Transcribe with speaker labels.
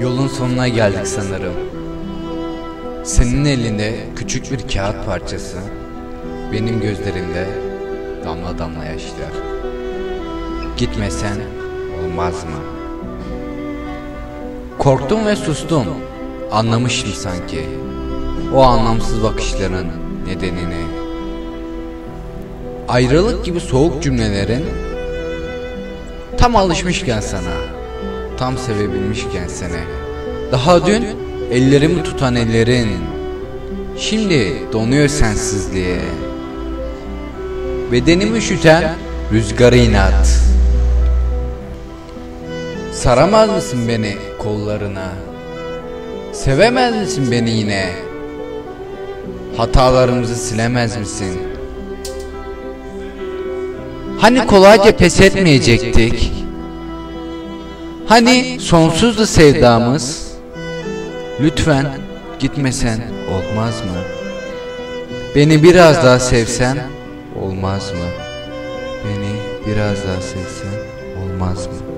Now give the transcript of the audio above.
Speaker 1: Yolun sonuna geldik sanırım. Senin elinde küçük bir kağıt parçası, benim gözlerimde damla damla yaşlar. Gitmesen olmaz mı? Korktum ve sustum. Anlamıştım sanki. O anlamsız bakışların nedenini. Ayrılık gibi soğuk cümlelerin tam alışmışken sana, tam sevebilmişken seni. Daha dün ellerimi tutan ellerin şimdi donuyor sensizliğe. Bedenimi üşüten rüzgarı inat. Saramaz mısın beni kollarına? Sevemez misin beni yine? Hatalarımızı silemez misin? Hani kolayca pes etmeyecektik? Hani sonsuzdu sevdamız? Lütfen gitmesen olmaz mı? Beni biraz daha sevsen olmaz mı? Beni biraz daha sevsen olmaz mı?